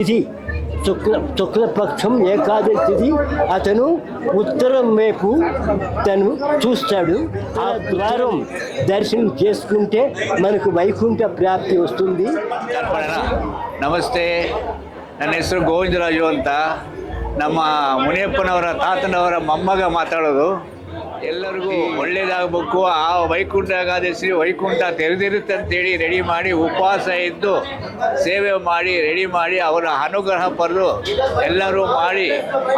తిథి శుక్ల శుక్లపక్షం ఏకాదశి తిథి అతను ఉత్తరం వైపు తను చూస్తాడు ఆ ద్వారం దర్శనం చేసుకుంటే మనకు వైకుంఠ ప్రాప్తి వస్తుంది ಅರ್ಪಣ ನಮಸ್ತೆ ನನ್ನ ಹೆಸರು ಗೋವಿಂದರಾಜು ಅಂತ ನಮ್ಮ ಮುನಿಯಪ್ಪನವರ ತಾತನವರ ಮೊಮ್ಮಗ ಮಾತಾಡೋದು ಎಲ್ಲರಿಗೂ ಒಳ್ಳೇದಾಗಬೇಕು. ಆ ವೈಕುಂಠ ಏಕಾದಶಿ ವೈಕುಂಠ ತೆರೆದಿರುತ್ತೆ ಅಂತೇಳಿ ರೆಡಿ ಮಾಡಿ ಉಪವಾಸ ಇದ್ದು ಸೇವೆ ಮಾಡಿ ರೆಡಿ ಮಾಡಿ ಅವರ ಅನುಗ್ರಹ ಪಡೆದು ಎಲ್ಲರೂ ಮಾಡಿ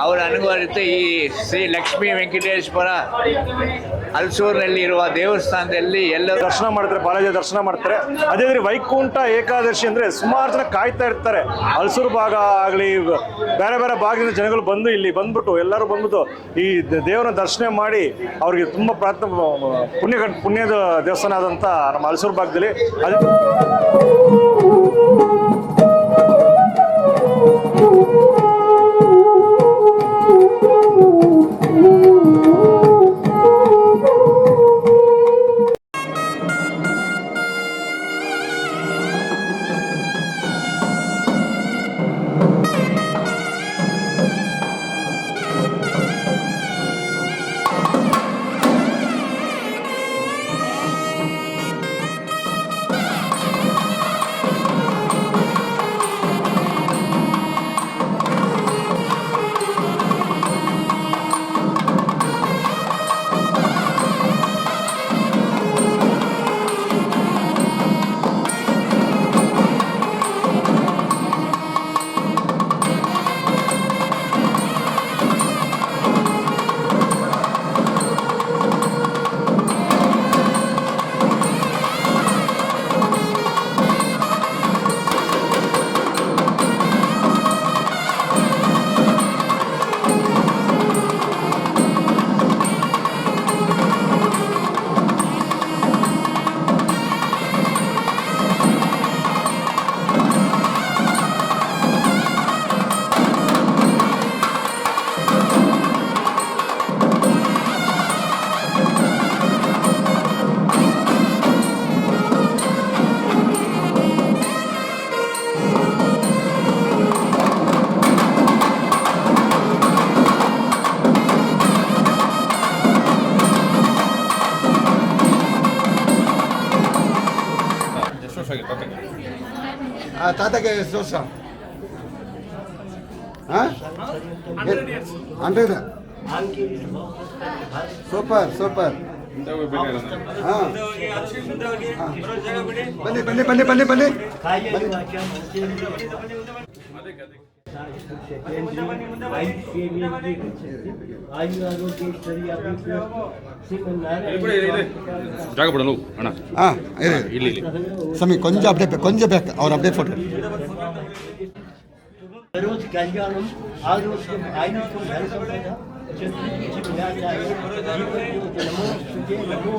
ಅವರ ಅನುಗ್ರಹ ಈ ಶ್ರೀ ಲಕ್ಷ್ಮೀ ವೆಂಕಟೇಶ್ವರ ಹಲಸೂರಿನಲ್ಲಿ ಇರುವ ದೇವಸ್ಥಾನದಲ್ಲಿ ಎಲ್ಲರೂ ದರ್ಶನ ಮಾಡ್ತಾರೆ, ಬಾಲಾಜಿ ದರ್ಶನ ಮಾಡ್ತಾರೆ. ಅದೇ ರೀತಿ ವೈಕುಂಠ ಏಕಾದಶಿ ಅಂದರೆ ಸುಮಾರು ಜನ ಕಾಯ್ತಾ ಇರ್ತಾರೆ. ಹಲಸೂರು ಭಾಗ ಆಗಲಿ, ಬೇರೆ ಬೇರೆ ಭಾಗದಿಂದ ಜನಗಳು ಬಂದು ಇಲ್ಲಿ ಬಂದ್ಬಿಟ್ಟು ಎಲ್ಲರೂ ಬಂದ್ಬಿಟ್ಟು ಈ ದೇವರ ದರ್ಶನ ಮಾಡಿ ಅವ್ರಿಗೆ ತುಂಬ ಪ್ರಾರ್ಥನೆ ಪುಣ್ಯ ಪುಣ್ಯದ ದೇವಸ್ಥಾನ ಆದಂತ ನಮ್ಮ ಹಲಸೂರು ಭಾಗದಲ್ಲಿ. ಅದಕ್ಕೆ ತಾತಗೆ ಎಷ್ಟು ವರ್ಷ ಹಂಡ್ರೆಡ್ ಸೂಪರ್ ಸೂಪರ್ ಹಾ ಬನ್ನಿ ಬನ್ನಿ ಬನ್ನಿ ಬನ್ನಿ ಬನ್ನಿ ಜಾಗ ಬಿಡಲು ಅಣ್ಣ ಹಾ ಇರಿ ಇಲ್ಲಿ ಇಲ್ಲಿ ಸ್ವಾಮಿ ಕೊಂಚ ಅಪ್ಡೇಟ್ ಕೊಂಚ ಬೇಕು ಅವ್ರ ಅಪ್ಡೇಟ್ ಫೋಟೋ روض گنجانوں اروز میں آئینوں میں دل کر دیتا چست کی بنا چاہے جو کچھ لکھو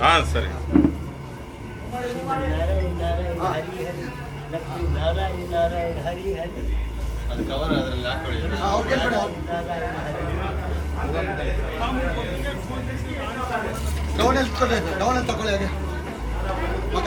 ಹಾ, ಸರಿ. ಕೇಳ್ಕೊಡಿ ಅವ್ರು ನಾರಾಯಣ ಹರಿ ಡೌನಲ್ಲಿ ಡೌನಲ್ಲಿ ತಗೊಳ್ಳಿ ಹಾಗೆ ಮಗ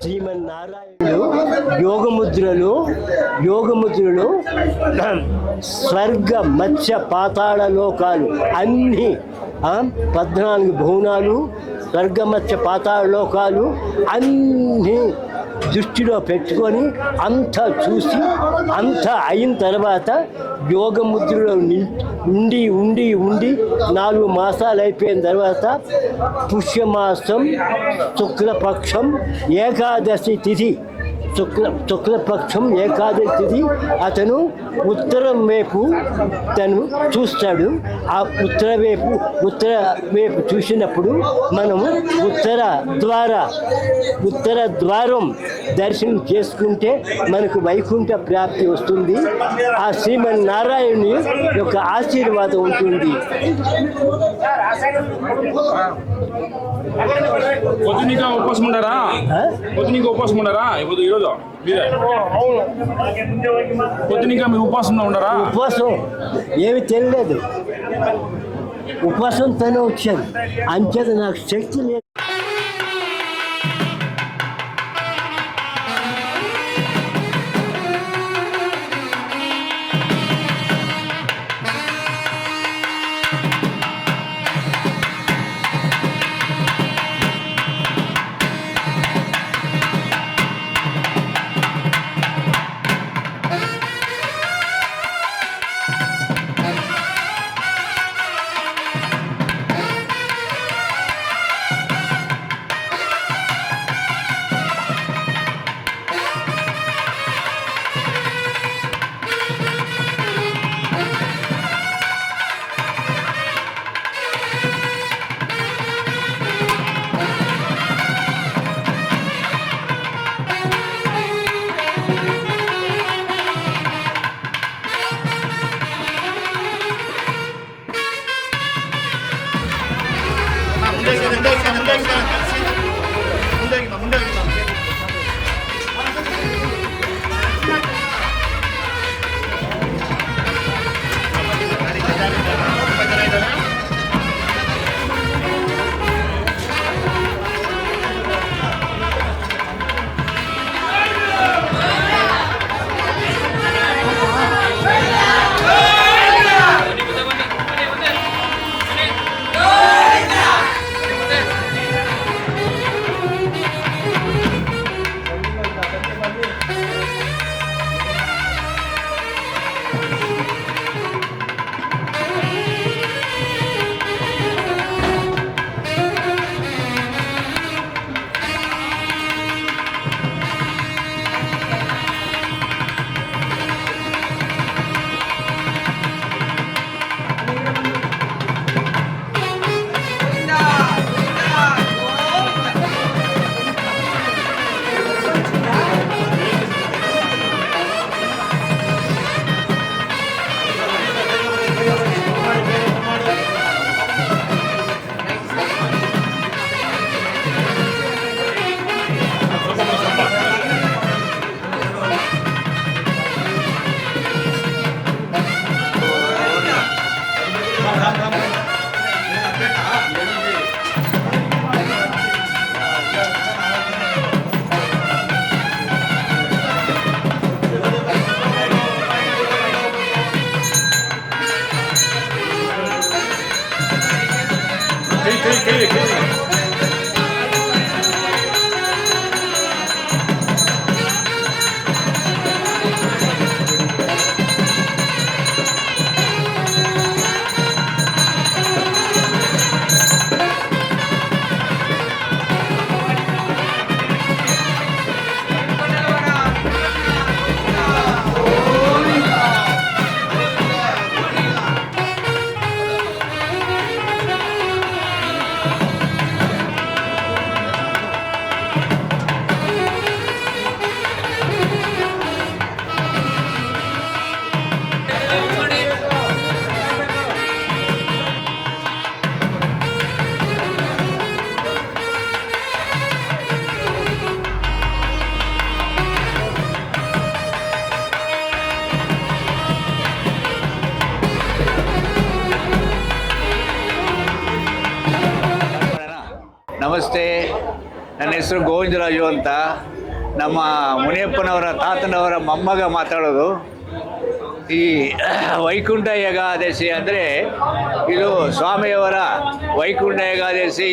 శ్రీమన్నారాయణుడు యోగముద్రలు యోగముద్రలు స్వర్గ మత్స్య పాతాళ లోకాలు అన్ని పద్నాలుగు భువనాలు స్వర్గ మత్స్య పాతాళ లోకాలు అన్ని దృష్టిలో పెట్టుకొని అంతా చూసి అంతా అయిన తర్వాత యోగ ముద్రలో ఉండి ఉండి ఉండి నాలుగు మాసాలు అయిపోయిన తర్వాత పుష్యమాసం శుక్లపక్షం ఏకాదశి తిథి శుక్ల శుక్లపక్షం ఏకాదశి తిథి అతను ఉత్తరం వైపు తను చూస్తాడు. ఆ ఉత్తర వైపు ఉత్తర వైపు చూసినప్పుడు మనము ఉత్తర ద్వార ఉత్తర ద్వారం దర్శనం చేసుకుంటే మనకు వైకుంఠ ప్రాప్తి వస్తుంది. ఆ శ్రీమన్నారాయణుని యొక్క ఆశీర్వాదం ఉంటుంది. పొద్దునిక ఉపవాసం ఉండారా? పొద్దునిక ఉపవాసం ఉండారా? ఇప్పుడు ఈరోజు మీరే? పొద్దునిక మీరు ఉపవాసం ఉండారా? ఉపవాసం ఏమి తెలియలేదు. ఉపవాసంతోనే వచ్చాను అంచేత నాకు శక్తి లేదు. Dixon and Dixon and Dixon. Thank. ನಮಸ್ತೆ. ನನ್ನ ಹೆಸರು ಗೋವಿಂದರಾಜು ಅಂತ. ನಮ್ಮ ಮುನಿಯಪ್ಪನವರ, ತಾತನವರ ಮೊಮ್ಮಗ ಮಾತಾಡೋದು. ಈ ವೈಕುಂಠ ಏಕಾದಶಿ ಅಂದರೆ ಇದು ಸ್ವಾಮಿಯವರ ವೈಕುಂಠ ಏಕಾದಶಿ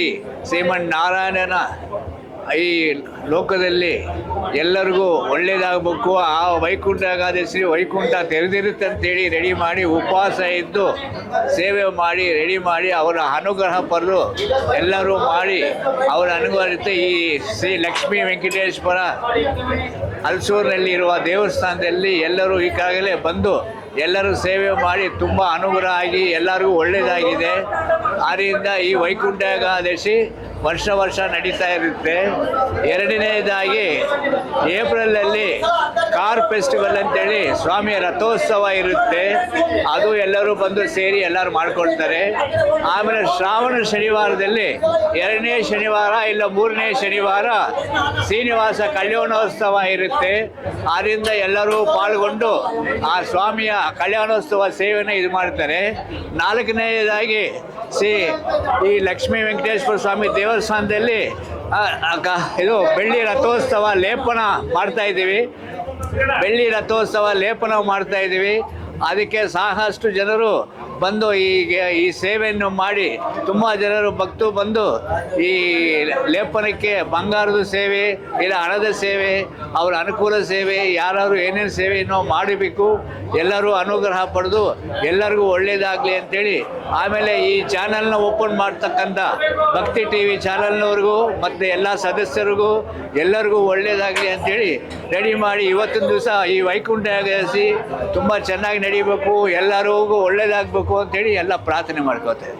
ಶ್ರೀಮನ್ ನಾರಾಯಣನ ಈ ಲೋಕದಲ್ಲಿ ಎಲ್ಲರಿಗೂ ಒಳ್ಳೆಯದಾಗಬೇಕು ಆ ವೈಕುಂಠ ಏಕಾದಶಿ ವೈಕುಂಠ ತೆರೆದಿರುತ್ತೆ ಅಂತೇಳಿ ರೆಡಿ ಮಾಡಿ ಉಪವಾಸ ಇದ್ದು ಸೇವೆ ಮಾಡಿ, ರೆಡಿ ಮಾಡಿ ಅವರ ಅನುಗ್ರಹ ಪಡೆದು ಎಲ್ಲರೂ ಮಾಡಿ ಅವರ ಅನುಗ್ರಹ ಇರುತ್ತೆ ಈ ಶ್ರೀ ಲಕ್ಷ್ಮೀ ವೆಂಕಟೇಶ್ವರ ಹಲಸೂರಿನಲ್ಲಿ ಇರುವ ದೇವಸ್ಥಾನದಲ್ಲಿ ಎಲ್ಲರೂ ಈಗಾಗಲೇ ಬಂದು ಎಲ್ಲರೂ ಸೇವೆ ಮಾಡಿ ತುಂಬ ಅನುಗ್ರಹ ಆಗಿ ಎಲ್ಲರಿಗೂ ಒಳ್ಳೆಯದಾಗಿದೆ. ಆದ್ದರಿಂದ ಈ ವೈಕುಂಠ ಏಕಾದಶಿ ವರ್ಷ ವರ್ಷ ನಡೀತಾ ಇರುತ್ತೆ. ಎರಡನೇದಾಗಿ ಏಪ್ರಿಲಲ್ಲಿ ಕಾರ್ ಫೆಸ್ಟಿವಲ್ ಅಂತೇಳಿ ಸ್ವಾಮಿಯ ರಥೋತ್ಸವ ಇರುತ್ತೆ. ಅದು ಎಲ್ಲರೂ ಬಂದು ಸೇರಿ ಎಲ್ಲರೂ ಮಾಡ್ಕೊಳ್ತಾರೆ. ಆಮೇಲೆ ಶ್ರಾವಣ ಶನಿವಾರದಲ್ಲಿ ಎರಡನೇ ಶನಿವಾರ ಇಲ್ಲ ಮೂರನೇ ಶನಿವಾರ ಶ್ರೀನಿವಾಸ ಕಲ್ಯಾಣೋತ್ಸವ ಇರುತ್ತೆ. ಆದ್ದರಿಂದ ಎಲ್ಲರೂ ಪಾಲ್ಗೊಂಡು ಆ ಸ್ವಾಮಿಯ ಕಲ್ಯಾಣೋತ್ಸವ ಸೇವೆನ ಇದು ಮಾಡ್ತಾರೆ. ನಾಲ್ಕನೇದಾಗಿ ಶ್ರೀ ಈ ಲಕ್ಷ್ಮೀ ವೆಂಕಟೇಶ್ವರ ಸ್ವಾಮಿ ದೇವಸ್ಥಾನದಲ್ಲಿ ಇದು ಬೆಳ್ಳಿ ರಥೋತ್ಸವ ಲೇಪನ ಮಾಡ್ತಾ ಇದ್ದೀವಿ. ಬೆಳ್ಳಿ ರಥೋತ್ಸವ ಲೇಪನ ಮಾಡ್ತಾ ಇದ್ದೀವಿ ಅದಕ್ಕೆ ಸಾಕಷ್ಟು ಜನರು ಬಂದು ಈಗ ಈ ಸೇವೆಯನ್ನು ಮಾಡಿ ತುಂಬ ಜನರು ಭಕ್ತರು ಬಂದು ಈ ಲೇಪನಕ್ಕೆ ಬಂಗಾರದ ಸೇವೆ, ಇಲ್ಲ ಹಣದ ಸೇವೆ, ಅವರ ಅನುಕೂಲ ಸೇವೆ, ಯಾರಾದ್ರು ಏನೇನು ಸೇವೆಯನ್ನು ಮಾಡಬೇಕು, ಎಲ್ಲರೂ ಅನುಗ್ರಹ ಪಡೆದು ಎಲ್ಲರಿಗೂ ಒಳ್ಳೆಯದಾಗಲಿ ಅಂತೇಳಿ ಆಮೇಲೆ ಈ ಚಾನಲ್ನ ಓಪನ್ ಮಾಡ್ತಕ್ಕಂಥ ಭಕ್ತಿ ಟಿ ವಿ ಚಾನಲ್ನವ್ರಿಗೂ ಮತ್ತು ಎಲ್ಲ ಸದಸ್ಯರಿಗೂ ಎಲ್ಲರಿಗೂ ಒಳ್ಳೆಯದಾಗಲಿ ಅಂತೇಳಿ ರೆಡಿ ಮಾಡಿ ಇವತ್ತಿನ ದಿವಸ ಈ ವೈಕುಂಠ ತುಂಬ ಚೆನ್ನಾಗಿ ನಡೀಬೇಕು, ಎಲ್ಲರಿಗೂ ಒಳ್ಳೆಯದಾಗಬೇಕು ಅಂತೇಳಿ ಎಲ್ಲ ಪ್ರಾರ್ಥನೆ ಮಾಡ್ಕೋತೇವೆ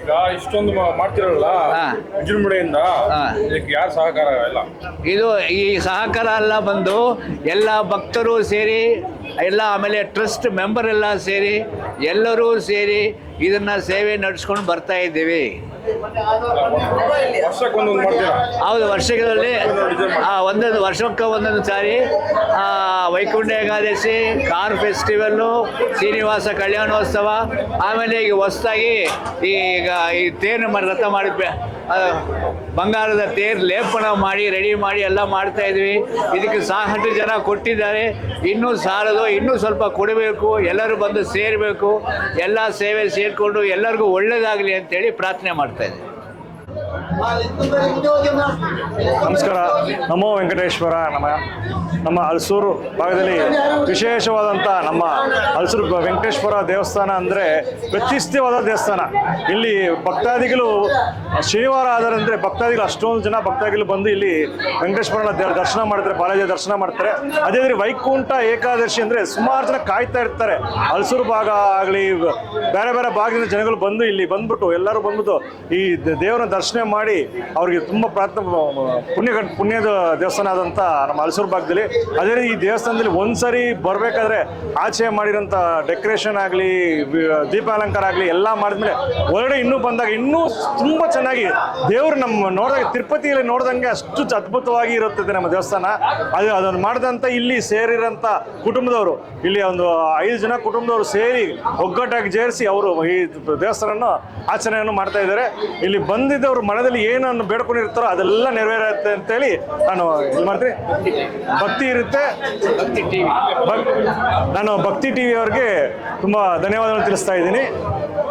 ಈಗ ಇಷ್ಟೊಂದು ಮಾ- ಮಾಡ್ತಿರಲ್ಲ ಹಾ. ವಿಜೃಂಭಣೆಯಿಂದ ಹಾ. ಇದಕ್ಕೆ ಯಾರು ಸಹಕಾರ ಇಲ್ಲ ಇದು ಈ ಸಹಕಾರ ಎಲ್ಲ ಬಂದು ಎಲ್ಲ ಭಕ್ತರು ಸೇರಿ ಎಲ್ಲ ಆಮೇಲೆ ಟ್ರಸ್ಟ್ ಮೆಂಬರ್ ಎಲ್ಲ ಸೇರಿ ಎಲ್ಲರೂ ಸೇರಿ ಇದನ್ನ ಸೇವೆ ನಡೆಸ್ಕೊಂಡು ಬರ್ತಾ ಇದ್ದೀವಿ. ಹೌದು ವರ್ಷಗಳಲ್ಲಿ ಆ, ಒಂದೊಂದು ವರ್ಷಕ್ಕೆ ಒಂದೊಂದು ಸಾರಿ ಆ, ವೈಕುಂಠ ಏಕಾದಶಿ ಕಾರ್ ಫೆಸ್ಟಿವಲ್ಲು ಶ್ರೀನಿವಾಸ ಕಲ್ಯಾಣೋತ್ಸವ ಆಮೇಲೆ ಈಗ ಹೊಸ್ದಾಗಿ ಈಗ ಈ ತೇರು ಮಾಡಿ ರಥ ಮಾಡಿ ಬಂಗಾರದ ತೇರು ಲೇಪನ ಮಾಡಿ ರೆಡಿ ಮಾಡಿ ಎಲ್ಲ ಮಾಡ್ತಾ ಇದ್ವಿ. ಇದಕ್ಕೆ ಸಾಕಷ್ಟು ಜನ ಕೊಟ್ಟಿದ್ದಾರೆ. ಇನ್ನೂ ಸಾಲದು ಇನ್ನೂ ಸ್ವಲ್ಪ ಕೊಡಬೇಕು ಎಲ್ಲರೂ ಬಂದು ಸೇರಬೇಕು. ಎಲ್ಲ ಸೇವೆ ಸೇರಿಕೊಂಡು ಎಲ್ಲರಿಗೂ ಒಳ್ಳೆಯದಾಗಲಿ ಅಂತೇಳಿ ಪ್ರಾರ್ಥನೆ ಮಾಡ್ತಾ ಇದ್ದೀವಿ ನಮಸ್ಕಾರ. ನಮೋ ವೆಂಕಟೇಶ್ವರ ನಮ್ಮ ನಮ್ಮ ಹಲಸೂರು ಭಾಗದಲ್ಲಿ ವಿಶೇಷವಾದಂಥ ನಮ್ಮ ಹಲಸೂರು ವೆಂಕಟೇಶ್ವರ ದೇವಸ್ಥಾನ ಅಂದರೆ ಪ್ರತಿಷ್ಠಿತವಾದ ದೇವಸ್ಥಾನ. ಇಲ್ಲಿ ಭಕ್ತಾದಿಗಳು ಶನಿವಾರ ಆದರೆ ಅಂದರೆ ಭಕ್ತಾದಿಗಳು ಅಷ್ಟೊಂದು ಜನ ಭಕ್ತಾದಿಗಳು ಬಂದು ಇಲ್ಲಿ ವೆಂಕಟೇಶ್ವರನ ದರ್ಶನ ಮಾಡ್ತಾರೆ ಬಾಲಾಜಿ ದರ್ಶನ ಮಾಡ್ತಾರೆ. ಅದೇ ರೀತಿ ವೈಕುಂಠ ಏಕಾದಶಿ ಅಂದರೆ ಸುಮಾರು ಜನ ಕಾಯ್ತಾ ಇರ್ತಾರೆ. ಹಲಸೂರು ಭಾಗ ಆಗಲಿ, ಬೇರೆ ಬೇರೆ ಭಾಗದಿಂದ ಜನಗಳು ಬಂದು ಇಲ್ಲಿ ಬಂದ್ಬಿಟ್ಟು ಎಲ್ಲರೂ ಬಂದ್ಬಿಟ್ಟು ಈ ದೇವರ ದರ್ಶನ ಮಾಡಿ ಅವ್ರಿಗೆ ತುಂಬ ಪ್ರಾರ್ಥನೆ, ಪುಣ್ಯ ಪುಣ್ಯದ ದೇವಸ್ಥಾನ ಆದಂಥ ನಮ್ಮ ಹಲಸೂರು ಭಾಗದಲ್ಲಿ. ಅದೇ ಈ ದೇವಸ್ಥಾನದಲ್ಲಿ ಒಂದ್ಸರಿ ಬರಬೇಕಾದ್ರೆ ಆಚೆ ಮಾಡಿರೋಂಥ ಡೆಕೋರೇಷನ್ ಆಗಲಿ ದೀಪಾಲಂಕಾರ ಆಗಲಿ ಎಲ್ಲ ಮಾಡಿದ್ಮೇಲೆ ಹೊರಗಡೆ ಇನ್ನೂ ಬಂದಾಗ ಇನ್ನೂ ತುಂಬ ಚೆನ್ನಾಗಿ ದೇವರು ನಮ್ಮ ನೋಡಿದಾಗ ತಿರುಪತಿಯಲ್ಲಿ ನೋಡ್ದಂಗೆ ಅಷ್ಟು ಅದ್ಭುತವಾಗಿ ಇರುತ್ತದೆ ನಮ್ಮ ದೇವಸ್ಥಾನ. ಅದು ಅದನ್ನು ಮಾಡಿದಂಥ ಇಲ್ಲಿ ಸೇರಿರೋಂಥ ಕುಟುಂಬದವರು, ಇಲ್ಲಿ ಒಂದು ಐದು ಜನ ಕುಟುಂಬದವರು ಸೇರಿ ಒಗ್ಗಟ್ಟಾಗಿ ಜೇರಿಸಿ ಅವರು ಈ ದೇವಸ್ಥಾನವನ್ನು ಆಚರಣೆಯನ್ನು ಮಾಡ್ತಾ ಇದ್ದಾರೆ. ಇಲ್ಲಿ ಬಂದಿದ್ದವರು ಮನದಲ್ಲಿ ಏನನ್ನು ಬೇಡ್ಕೊಂಡಿರ್ತಾರೋ ಅದೆಲ್ಲ ನೆರವೇರುತ್ತೆ ಅಂತೇಳಿ ನಾನು ಇದು ಮಾಡ್ತೀನಿ. ಭಕ್ತಿ ಇರುತ್ತೆ. ನಾನು ಭಕ್ತಿ ಟಿ ವಿ ಅವ್ರಿಗೆ ತುಂಬ ಧನ್ಯವಾದಗಳು ತಿಳಿಸ್ತಾ ಇದ್ದೀನಿ.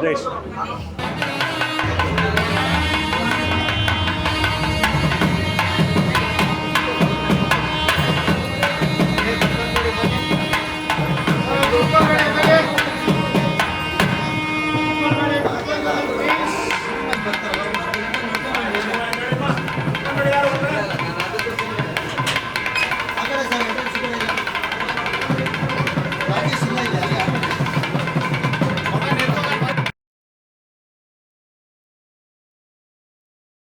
ಜೈ